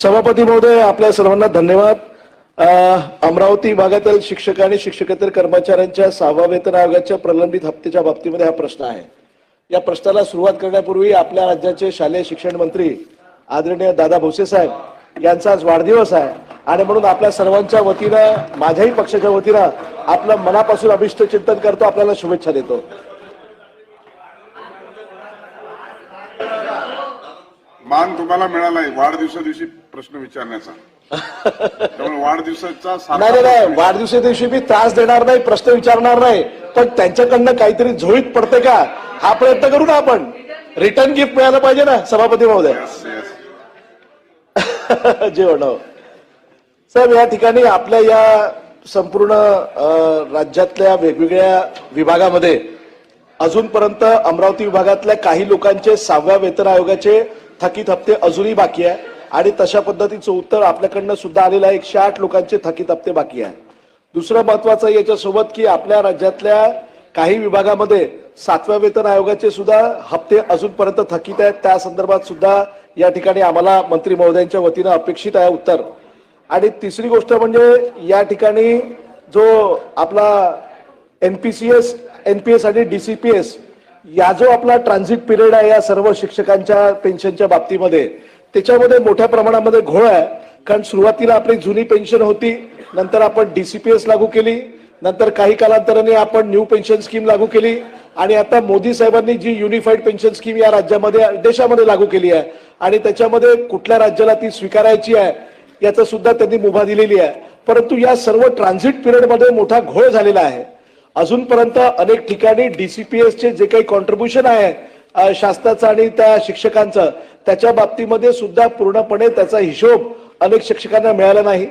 सभापती महोदय आपल्या सर्वांना धन्यवाद. अमरावती भागातील शिक्षक आणि शिक्षकेतर कर्मचाऱ्यांच्या सहावा वेतन आयोगाच्या प्रलंबित हप्त्याच्या बाबतीमध्ये हा प्रश्न आहे. या प्रश्नाला सुरुवात करण्यापूर्वी आपल्या राज्याचे शालेय शिक्षण मंत्री आदरणीय दादा भोसे साहेब यांचा आज वाढदिवस आहे. आणि म्हणून आपल्या सर्वांच्या वतीनं माझ्याही पक्षाच्या वतीनं आपलं मनापासून अभिष्ट चिंतन करतो आपल्याला शुभेच्छा देतो. मान तुम्हाला मिळाला आहे वाढदिवसा दिवशी प्रश्न विचारण्याचा. त्यामुळे वाढदिवसाचा सारखा नाही नाही, नाही. प्रश्न वाढदिवसा दिवशी मी त्रास देणार नाही प्रश्न विचारणार नाही. पण त्यांच्याकडनं काहीतरी झोळीत पडते का? हा प्रयत्न करू ना आपण. रिटर्न गिफ्ट मिळालं पाहिजे ना सभापती महोदय. विचार- Yes, yes. जेवण हो. साहेब या ठिकाणी आपल्या या संपूर्ण अ, राज्यातल्या वेगवेगळ्या विभागामध्ये अजूनपर्यंत अमरावती विभागातल्या काही लोकांचे सहाव्या वेतन आयोगाचे थकीत हप्ते अजूनही बाकी आहे. आणि तशा पद्धतीचं उत्तर आपल्याकडनं सुद्धा आलेलं आहे. एकशे आठ लोकांचे थकीत हप्ते बाकी आहे. दुसरं महत्वाचं याच्यासोबत की आपल्या राज्यातल्या काही विभागामध्ये सातव्या वेतन आयोगाचे सुद्धा हप्ते अजूनपर्यंत थकीत आहेत. त्या संदर्भात सुद्धा या ठिकाणी आम्हाला मंत्री महोदयांच्या वतीनं अपेक्षित आहे उत्तर. आणि तिसरी गोष्ट म्हणजे या ठिकाणी जो आपला एनपीसीएस एनपीएस आणि डीसीपीएस या जो आपला ट्रान्झिट पिरियड आहे या सर्व शिक्षकांच्या पेन्शनच्या बाबतीमध्ये त्याच्यामध्ये मोठ्या प्रमाणामध्ये घोळ आहे. कारण सुरुवातीला आपली जुनी पेन्शन होती नंतर आपण डीसीपीएस लागू केली नंतर काही कालांतराने आपण न्यू पेन्शन स्कीम लागू केली आणि आता मोदी साहेबांनी जी युनिफाईड पेन्शन स्कीम या राज्यामध्ये देशामध्ये लागू केली आहे. आणि त्याच्यामध्ये कुठल्या राज्याला ती स्वीकारायची आहे याचा सुद्धा त्यांनी मुभा दिलेली आहे. परंतु या सर्व ट्रान्झिट पिरियडमध्ये मोठा घोळ झालेला आहे. अजूनपर्यंत अनेक ठिकाणी डीसीपीएसचे जे काही कॉन्ट्रीब्युशन आहे शास्त्राचं शासनाचं आणि त्या शिक्षकांचं त्याच्या बाबतीमध्ये सुद्धा पूर्णपणे त्याचा हिशोब अनेक शिक्षकांना मिळाला नाही.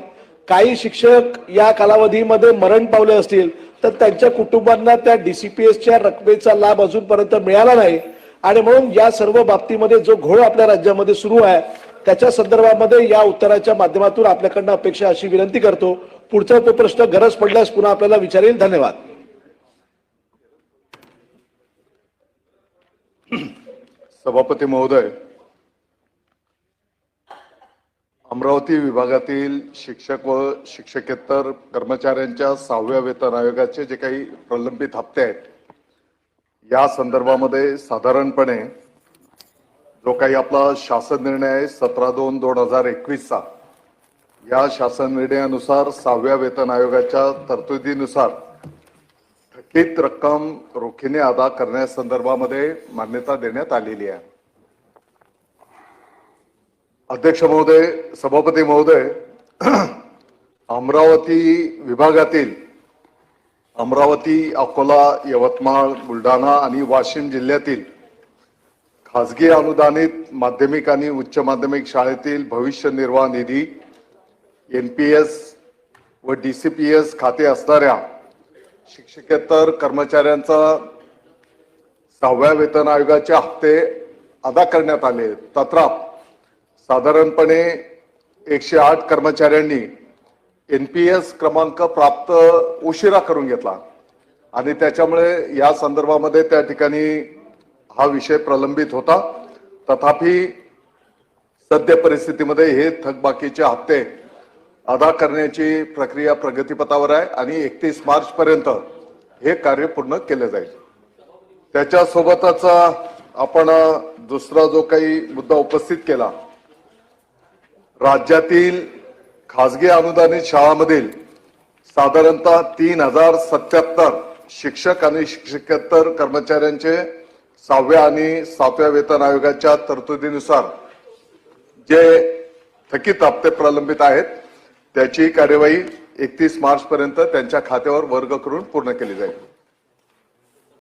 काही शिक्षक या कालावधीमध्ये मरण पावले असतील तर त्यांच्या कुटुंबांना त्या डीसीपीएसच्या रकमेचा लाभ अजूनपर्यंत मिळाला नाही. आणि म्हणून या सर्व बाबतीमध्ये जो घोळ आपल्या राज्यामध्ये सुरू आहे त्याच्या संदर्भामध्ये या उत्तराच्या माध्यमातून आपल्याकडनं अपेक्षा अशी विनंती करतो. पुढचा तो प्रश्न गरज पडल्यास पुन्हा आपल्याला विचारेल. धन्यवाद. सभापती महोदय अमरावती विभागातील शिक्षक व शिक्षकेतर कर्मचाऱ्यांच्या सहाव्या वेतन आयोगाचे जे काही प्रलंबित हप्ते आहेत या संदर्भामध्ये साधारणपणे जो काही आपला शासन निर्णय आहे सतरा दोन दोन हजार एकवीसचा या शासन निर्णयानुसार सहाव्या वेतन आयोगाच्या तरतुदीनुसार तीच रक्कम रोखीने अदा करण्यासंदर्भामध्ये मान्यता देण्यात आलेली आहे. अध्यक्ष महोदय सभापती महोदय अमरावती विभागातील अमरावती अकोला यवतमाळ बुलढाणा आणि वाशिम जिल्ह्यातील खासगी अनुदानित माध्यमिक आणि उच्च माध्यमिक शाळेतील भविष्य निर्वाह निधी एन पी एस व डी सी पी एस खाते असणाऱ्या शिक्षकेतर कर्मचाऱ्यांचा सहाव्या वेतन आयोगाचे हप्ते अदा करण्यात आले. तत्राप साधारणपणे एकशे आठ कर्मचाऱ्यांनी एन पी एस क्रमांक प्राप्त उशिरा करून घेतला. आणि त्याच्यामुळे या संदर्भामध्ये त्या ठिकाणी हा विषय प्रलंबित होता. तथापि सद्य परिस्थितीमध्ये हे थकबाकीचे हप्ते अदा करण्याची प्रक्रिया प्रगतीपथावर आहे आणि एकतीस मार्च पर्यंत हे कार्य पूर्ण केले जाईल. त्याच्यासोबतच आपण दुसरा जो काही मुद्दा उपस्थित केला राज्यातील खासगी अनुदानित शाळांमधील साधारणतः तीन हजार सत्याहत्तर शिक्षक आणि शिक्षकेतर कर्मचाऱ्यांचे सहाव्या आणि सातव्या वेतन आयोगाच्या तरतुदीनुसार जे थकीत हप्ते प्रलंबित आहेत त्याची कार्यवाही एकतीस मार्च पर्यंत त्यांच्या खात्यावर वर्ग करून पूर्ण केली जाईल.